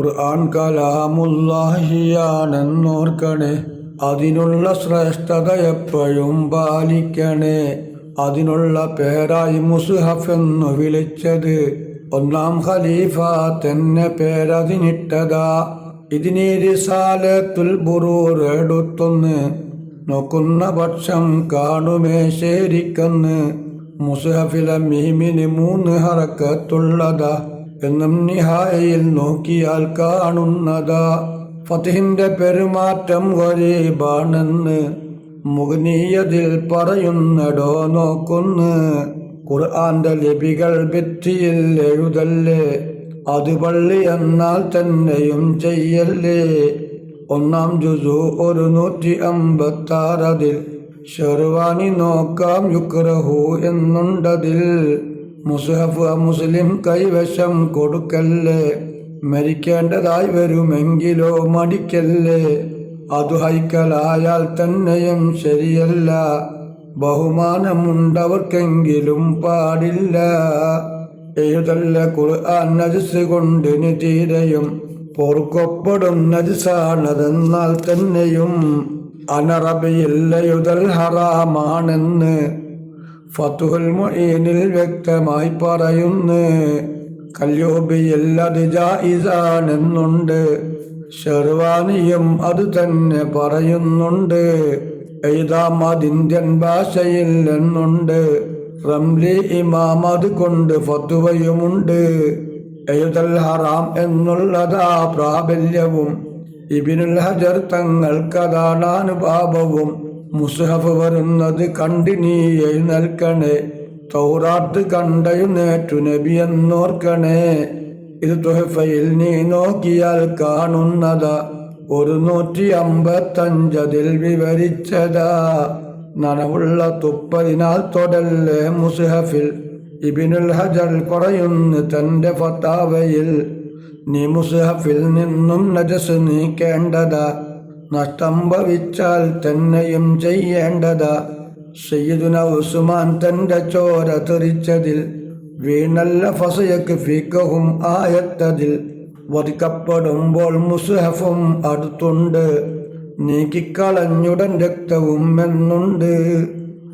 ഖുർആൻ കലാമുല്ലാഹിയാണെന്നോർക്കണേ അതിനുള്ള ശ്രേഷ്ഠത എപ്പോഴും പാലിക്കണേ. അതിനുള്ള പേരായി മുസ്ഹഫ് എന്നു വിളിച്ചത്. ഒന്നാം ഖലീഫ തന്നെ പേരതിനിട്ടതാ. ഇതിനെ റിസാലത്തുൽ ബുറൂർ എടുത്തൊന്ന്. നോക്കുന്ന പക്ഷം കാണുമേ ശരിക്കെന്ന്. മുസഹഫിലെ മീമിന് മൂന്ന് ഹറക്കത്തുള്ളതാ. എന്നും നിഹായയിൽ നോക്കിയാൽ കാണുന്നതാ. ഫതിഹിന്റെ പെരുമാറ്റം ഗരീബാണെന്ന് മുഗ്നീയതിൽ പറയുന്നടോ നോക്കുന്ന്. ഖുർആന്റെ ലിപികൾ ഭിത്തിയിൽ എഴുതല്ലേ? അത് പള്ളി എന്നാൽ തന്നെയും ചെയ്യല്ലേ? ഒന്നാം ജുസു ഒരു നൂറ്റി അമ്പത്താറതിൽ ഷെർവാനി നോക്കാം യുക്രഹു എന്നുണ്ടതിൽ. മുസ്ഹഫ് മുസ്ലിം കൈവശം കൊടുക്കല്ലേ? മരിക്കേണ്ടതായി വരുമെങ്കിലോ മടിക്കല്ലേ? അതു ഹൈക്കലായാൽ തന്നെയും ശരിയല്ല. ബഹുമാനമുണ്ടവർക്കെങ്കിലും പാടില്ല. എഴുതല്ല ഖുർആൻ നജസ് കൊണ്ടിന് തീരെയും പോർക്കൊപ്പെടും നജസാണതെന്നാൽ തന്നെയും. അനറബിയിൽ എഴുതൽ ഹറാമാണെന്ന് ഫത്തുഹുൽ മൊയ്നിൽ വ്യക്തമായി പറയുന്നു കല്യോബിയിൽ ഷെർവാനിയും അത് തന്നെ പറയുന്നുണ്ട് എഴുതാം അത് ഇന്ത്യൻ ഭാഷയിൽ എന്നുണ്ട്. റംലി ഇമാം അത് കൊണ്ട് ഫത്തുവയുമുണ്ട്. എഴുതൽ ഹറാം എന്നുള്ളതാ പ്രാബല്യവും. ഇബിനുൽ ഹജർ തങ്ങൾക്കതാണ് അനുഭാവവും. മുസ്ഹഫ് വരുന്നത് കണ്ടിനീ എഴുന്നേൽക്കണേ തൗറാത്ത് കണ്ടയുന്നേറ്റു നബി എന്നോർക്കണേ. ഇത് തുഹഫയിൽ നീ നോക്കിയാൽ കാണുന്നതാ. ഒരു നൂറ്റി അമ്പത്തഞ്ചതിൽ വിവരിച്ചതാ. നനവുള്ള തുപ്പതിനാൽ തൊടല്ലേ മുസ്ഹഫിൽ. ഇബിനുൽ ഹജർ പറയുന്നു തന്റെ ഫത്താവയിൽ നീ മുസ്ഹഫിൽ നിന്നും നജസ് നീക്കേണ്ടതാ. നഷ്ടം ഭവിച്ചാൽ തന്നെയും ചെയ്യേണ്ടതാ. സയ്യിദുന ഉസ്മാൻ തന്റെ ചോര തെറിച്ചതിൽ വീണല്ല ഫസയക്ക് ഫിക്കഹും ആയത്തതിൽ. വധിക്കപ്പെടുമ്പോൾ മുസ്ഹഫും അടുത്തുണ്ട്. നീക്കിക്കളഞ്ഞുടൻ രക്തവും എന്നുണ്ട്.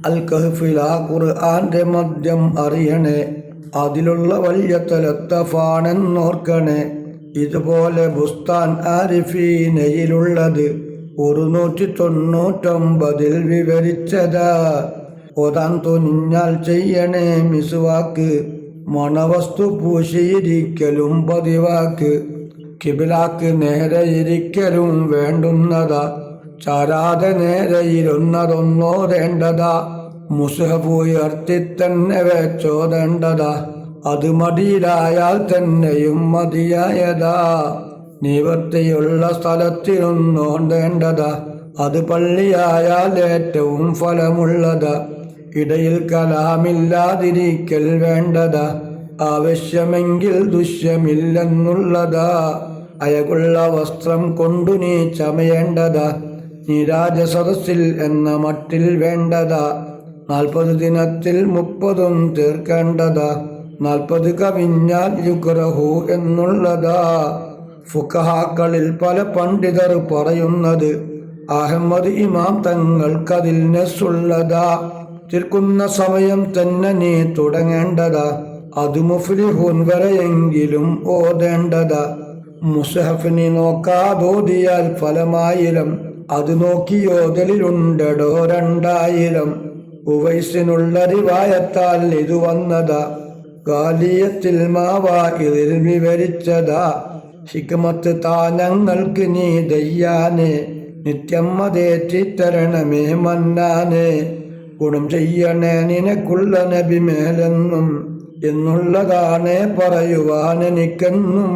അൽ കഹ്ഫിലാ ഖുർആന്റെ മദ്യം അറിയണേ. അതിലുള്ള വലിയ തലത്തഫാണെന്നോർക്കണേ. ഇതുപോലെ ബുസ്താൻ ആരിഫീനയിലുള്ളത് ഒരു നൂറ്റി തൊണ്ണൂറ്റൊമ്പതിൽ വിവരിച്ചതാ. ഒതാൻ തുനിഞ്ഞാൽ ചെയ്യണേ മിസുവാക്ക്. മണവസ്തു പൂശിയിരിക്കലും പതിവാക്ക്. കിബിലാക്ക് നേരെ ഇരിക്കലും വേണ്ടുന്നതാ. ചാരാതെ നേരെ ഇരുന്നതൊന്നോതേണ്ടതാ മുസഹബ് ഉയർത്തി തന്നെ വെച്ചോതേണ്ടതാ അത് മടിയിലായാൽ തന്നെയും മതിയായതാ. നിവൃത്തിയുള്ള സ്ഥലത്തിരുന്നോണ്ടേണ്ടതാ അത് പള്ളിയായാൽ ഏറ്റവും ഫലമുള്ളത്. ഇടയിൽ കലാമില്ലാതിരിക്കൽ വേണ്ടത്. ആവശ്യമെങ്കിൽ ദുഷ്യമില്ലെന്നുള്ളതാ. അയകുള്ള വസ്ത്രം കൊണ്ടു നീ ചമയേണ്ടത്. നിരാജസദസ്സിൽ എന്ന മട്ടിൽ വേണ്ടത്. നാൽപ്പത് ദിനത്തിൽ മുപ്പതും തീർക്കേണ്ടത്. നാൽപ്പത് കവിഞ്ഞാൽ യുഗ്രഹു എന്നുള്ളതാ. ഫുക്കഹാക്കളിൽ പല പണ്ഡിതർ പറയുന്നത് അഹമ്മദ് ഇമാം തങ്ങൾക്കതിൽ നെസ്സുള്ളതാ തീർക്കുന്ന സമയം തന്നെ നീ തുടങ്ങേണ്ടതാ. അത് മുഫ്ലിഹുൻ വരെയെങ്കിലും ഓതേണ്ടതാ. മുസഹഫിനി നോക്കാതോതിയാൽ ഫലമായിരം. അത് നോക്കിയോതലിലുണ്ടടോ രണ്ടായിരം. ഉവൈസിനുള്ള റിവായത്താൽ ഇത് വന്നതാ. കാലിയത്തിൽ മാവാ ഇതിൽ വിവരിച്ചതാ. ഹിക്മത്ത് താ ഞങ്ങൾക്ക് നീ ദയ്യാനെ നിത്യം അതേറ്റിത്തരണമേ മന്നാനെ. ഗുണം ചെയ്യണേ നിനക്കുള്ള നബി മേലെന്നും എന്നുള്ളതാണ് പറയുവാൻ എനിക്കെന്നും.